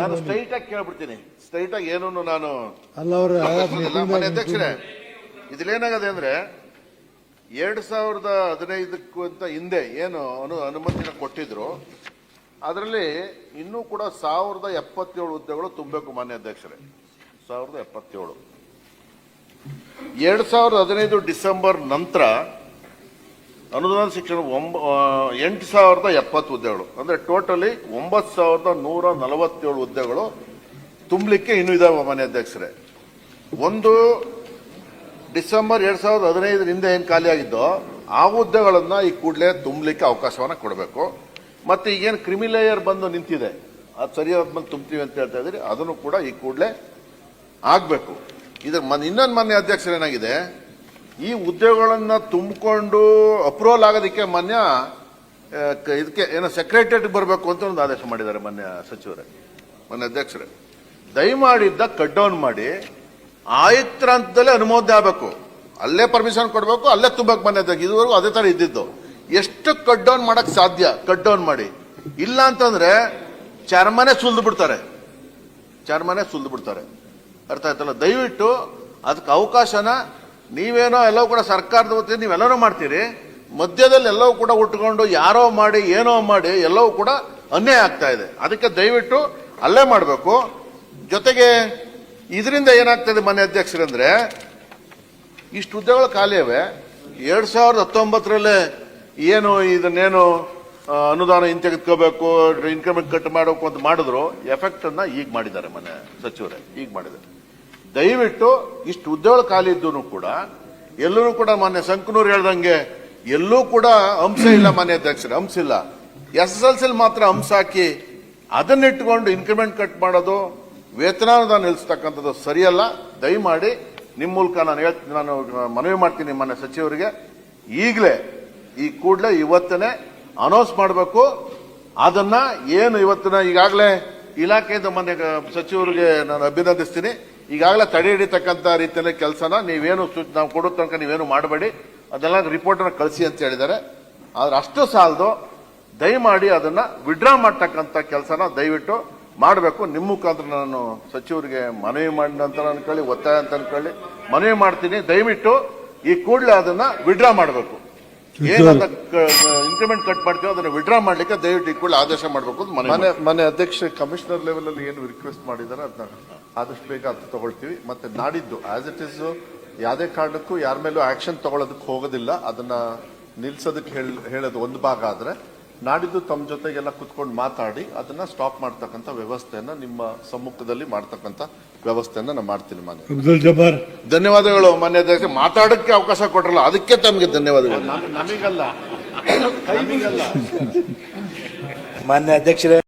ನಾನು ಸ್ಟ್ರೈಟ್ ಆಗಿ ಕೇಳ್ಬಿಡ್ತೀನಿ. ಸ್ಟ್ರೈಟ್ ಆಗಿ ಏನೂ ನಾನು ಅಲ್ಲ ಅವರ. ಮನೆ ಅಧ್ಯಕ್ಷರೇ ಇದ್ರೇನಾಗದೆ ಅಂದ್ರೆ ಎರಡ್ ಸಾವಿರದ ಹದಿನೈದಕ್ಕೂ ಅಂತ ಹಿಂದೆ ಏನು ಅನು ಅನುಮತಿನ ಕೊಟ್ಟಿದ್ರು. ಅದರಲ್ಲಿ ಇನ್ನೂ ಕೂಡ ಸಾವಿರದ ಎಪ್ಪತ್ತೇಳು ಹುದ್ದೆಗಳು ತುಂಬಬೇಕು ಮಾನ್ಯ ಅಧ್ಯಕ್ಷರೇ. ಸಾವಿರದ ಎಪ್ಪತ್ತೇಳು. ಎರಡ್ ಸಾವಿರದ ಹದಿನೈದು ಡಿಸೆಂಬರ್ ನಂತರ ಅನುದಾನ ಶಿಕ್ಷಣ ಒಂಬ ಎಂಟು ಸಾವಿರದ ಎಪ್ಪತ್ತು ಹುದ್ದೆಗಳು. ಅಂದರೆ ಟೋಟಲಿ ಒಂಬತ್ತು ಸಾವಿರದ ನೂರ ನಲವತ್ತೇಳು ಹುದ್ದೆಗಳು ತುಂಬಲಿಕ್ಕೆ ಇನ್ನೂ ಇದಾವೆ ಮನೆ ಅಧ್ಯಕ್ಷರೇ. ಒಂದು ಡಿಸೆಂಬರ್ ಎರಡು ಸಾವಿರದ ಹದಿನೈದರಿಂದ ಏನು ಖಾಲಿ ಆಗಿದ್ದೋ, ಆ ಹುದ್ದೆಗಳನ್ನು ಈ ಕೂಡಲೇ ತುಂಬಲಿಕ್ಕೆ ಅವಕಾಶವನ್ನು ಕೊಡಬೇಕು. ಮತ್ತು ಈಗೇನು ಕ್ರಿಮಿಲೇಯರ್ ಬಂದು ನಿಂತಿದೆ, ಅದು ಸರಿಯಾದ ಮೇಲೆ ತುಂಬ್ತೀವಿ ಅಂತ ಹೇಳ್ತಾ ಇದ್ದೀರಿ, ಅದನ್ನು ಕೂಡ ಈ ಕೂಡಲೇ ಆಗಬೇಕು. ಇದ್ರ ಮನ್ ಇನ್ನೊಂದು ಮಾನ್ಯ ಅಧ್ಯಕ್ಷರೇನಾಗಿದೆ ಈ ಹುದ್ದೆಗಳನ್ನ ತುಂಬಿಕೊಂಡು ಅಪ್ರೂವಲ್ ಆಗೋದಕ್ಕೆ ಕ- ಇದಕ್ಕೆ ಏನೋ ಸೆಕ್ರೆಟರಿಯೇಟ್ ಬರಬೇಕು ಅಂತ ಒಂದು ಆದೇಶ ಮಾಡಿದ್ದಾರೆ ಮಾನ್ಯ ಸಚಿವರೇ ಮೊನ್ನೆ ಅಧ್ಯಕ್ಷರೇ. ದಯಮಾಡಿದ್ದ ಕಟ್ ಡೌನ್ ಮಾಡಿ, ಆಯುಕ್ತರ ಹಂತದಲ್ಲೇ ಅನುಮೋದನೆ ಆಗಬೇಕು. ಅಲ್ಲೇ ಪರ್ಮಿಷನ್ ಕೊಡಬೇಕು, ಅಲ್ಲೇ ತುಂಬಕ್ಕೆ ಅಧ್ಯಕ್ಷ, ಇದುವರೆಗೂ ಅದೇ ತರ ಇದ್ದಿದ್ದು. ಎಷ್ಟು ಕಟ್ ಡೌನ್ ಮಾಡೋಕ್ಕೆ ಸಾಧ್ಯ ಕಟ್ ಡೌನ್ ಮಾಡಿ. ಇಲ್ಲ ಅಂತಂದ್ರೆ ಚರ್ಮನೆ ಸುಲ್ದು ಬಿಡ್ತಾರೆ. ಚರ್ಮನೆ ಸುಲ್ದು ಬಿಡ್ತಾರೆ. ಅರ್ಥ ಆಯ್ತಲ್ಲ? ದಯವಿಟ್ಟು ಅದಕ್ಕೆ ಅವಕಾಶನ ನೀವೇನೋ ಎಲ್ಲವೂ ಕೂಡ ಸರ್ಕಾರದ ವತಿಯಿಂದ ನೀವೆಲ್ಲರೂ ಮಾಡ್ತೀರಿ, ಮಧ್ಯದಲ್ಲಿ ಎಲ್ಲವೂ ಕೂಡ ಉಟ್ಕೊಂಡು ಯಾರೋ ಮಾಡಿ, ಏನೋ ಮಾಡಿ ಎಲ್ಲವೂ ಕೂಡ ಅನ್ಯಾಯ ಆಗ್ತಾ ಇದೆ. ಅದಕ್ಕೆ ದಯವಿಟ್ಟು ಅಲ್ಲೇ ಮಾಡಬೇಕು. ಜೊತೆಗೆ ಇದರಿಂದ ಏನಾಗ್ತದೆ ಮನೆ ಅಧ್ಯಕ್ಷರಂದ್ರೆ, ಇಷ್ಟು ಹುದ್ದೆಗಳು ಖಾಲಿ ಅವೆ ಎರಡ್ ಸಾವಿರದ ಹತ್ತೊಂಬತ್ತರಲ್ಲೇ ಏನು ಇದನ್ನೇನು ಅನುದಾನ ಹಿಂತೆಗೆದುಕೋಬೇಕು ಇನ್ಕಮ್ ಕಟ್ ಮಾಡಬೇಕು ಅಂತ ಮಾಡಿದ್ರು ಎಫೆಕ್ಟ್ ಅನ್ನ ಈಗ ಮಾಡಿದ್ದಾರೆ ಮನೆ ಸಚಿವರೇ. ಈಗ ಮಾಡಿದ್ದಾರೆ. ದಯವಿಟ್ಟು ಇಷ್ಟು ಹುದ್ದೆಗಳು ಖಾಲಿ ಇದ್ದು ಕೂಡ, ಎಲ್ಲರೂ ಕೂಡ ಮಾನ್ಯ ಸಂಕನೂರು ಹೇಳ್ದಂಗೆ, ಎಲ್ಲೂ ಕೂಡ ಅಂಶ ಇಲ್ಲ ಮಾನ್ಯ ಅಧ್ಯಕ್ಷರೇ ಅಂಶ ಇಲ್ಲ. ಎಸ್ ಎಸ್ ಎಲ್ ಸಿಲ್ ಮಾತ್ರ ಅಂಶ ಹಾಕಿ ಅದನ್ನಿಟ್ಕೊಂಡು ಇನ್ಕ್ರಿಮೆಂಟ್ ಕಟ್ ಮಾಡೋದು ವೇತನಾನುದಾನ ನಿಲ್ಲಿಸ್ತಕ್ಕಂಥದ್ದು ಸರಿಯಲ್ಲ. ದಯಮಾಡಿ ನಿಮ್ಮ ಮೂಲಕ ನಾನು ಹೇಳ್, ನಾನು ಮನವಿ ಮಾಡ್ತೀನಿ ಮಾನ್ಯ ಸಚಿವರಿಗೆ. ಈಗಲೇ, ಈ ಕೂಡಲೇ ಇವತ್ತನೇ ಅನೌನ್ಸ್ ಮಾಡಬೇಕು. ಅದನ್ನ ಏನು ಇವತ್ತಿನ ಈಗಾಗಲೇ ಇಲಾಖೆಯಿಂದ ಮೊನ್ನೆ ಸಚಿವರಿಗೆ ನಾನು ಅಭಿನಂದಿಸ್ತೀನಿ. ಈಗಾಗಲೇ ತಡೆ ಹಿಡಿತಕ್ಕಂಥ ರೀತಿಯಲ್ಲಿ ಕೆಲಸನ ನೀವೇನು ನಾವು ಕೊಡೋ ತನಕ ನೀವೇನು ಮಾಡಬೇಡಿ. ಅದೆಲ್ಲ ರಿಪೋರ್ಟನ್ನು ಕಳಿಸಿ ಅಂತ ಹೇಳಿದ್ದಾರೆ. ಆದ್ರೆ ಅಷ್ಟು ಸಾಲದು ದಯಮಾಡಿ ಅದನ್ನ ವಿಡ್ರಾ ಮಾಡ್ತಕ್ಕಂಥ ಕೆಲಸನ ದಯವಿಟ್ಟು ಮಾಡಬೇಕು. ನಿಮ್ಮ ಮುಖಾಂತರ ನಾನು ಸಚಿವರಿಗೆ ಮನವಿ ಮಾಡಿ ಅಂತ ಅನ್ಕೊಳ್ಳಿ, ಒತ್ತಾಯ ಅಂತ ಅನ್ಕೊಳ್ಳಿ. ಮನವಿ ಮಾಡ್ತೀನಿ. ದಯವಿಟ್ಟು ಈ ಕೂಡಲೇ ಅದನ್ನ ವಿಡ್ರಾ ಮಾಡಬೇಕು. ಏನಂತ ಇನ್ಕ್ರಿಮೆಂಟ್ ಕಟ್ ಮಾಡ್ತೀವಿ ಅದನ್ನ ವಿಡ್ರಾ ಮಾಡ್ಲಿಕ್ಕೆ ದಯವಿಟ್ಟು ಕೂಡಲೇ ಆದೇಶ ಮಾಡಬೇಕು ಅಂತ ಮನೆ ಮನೆ ಅಧ್ಯಕ್ಷ ಕಮಿಷನರ್ ಲೆವೆಲ್ ಅಲ್ಲಿ ಏನು ರಿಕ್ವೆಸ್ಟ್ ಮಾಡಿದಾರೆ ಅದನ್ನ ಆದಷ್ಟು ಬೇಗ ಅದು ತಗೊಳ್ತೀವಿ. ಮತ್ತೆ ನಾಡಿದ್ದು ಆಸ್ ಇಟ್ ಇಸ್ ಯಾವುದೇ ಕಾರಣಕ್ಕೂ ಯಾರ ಮೇಲೂ ಆಕ್ಷನ್ ತಗೊಳ್ಳೋದಕ್ಕೆ ಹೋಗೋದಿಲ್ಲ. ಅದನ್ನ ನಿಲ್ಸೋದಕ್ಕೆ ಹೇಳ್- ಹೇಳೋದು ಒಂದು ಭಾಗ ಆದ್ರೆ ನಾಡಿದ್ದು ತಮ್ಮ ಜೊತೆಗೆಲ್ಲ ಕುತ್ಕೊಂಡು ಮಾತಾಡಿ ಅದನ್ನ ಸ್ಟಾಪ್ ಮಾಡ್ತಕ್ಕಂಥ ವ್ಯವಸ್ಥೆಯನ್ನ ನಿಮ್ಮ ಸಮ್ಮುಖದಲ್ಲಿ ಮಾಡ್ತಕ್ಕಂಥ ವ್ಯವಸ್ಥೆಯನ್ನ ನಾನು ಮಾಡ್ತೀನಿ ಮನೆ ಅಬ್ದುಲ್ ಜಬ್ಬಾರ್. ಧನ್ಯವಾದಗಳು ಮಾನ್ಯ ಅಧ್ಯಕ್ಷ. ಮಾತಾಡಕ್ಕೆ ಅವಕಾಶ ಕೊಟ್ರಲ್ಲ ಅದಕ್ಕೆ ತಮಗೆ ಧನ್ಯವಾದಗಳು. ನಮಗಲ್ಲ. ಮಾನ್ಯ ಅಧ್ಯಕ್ಷರೇ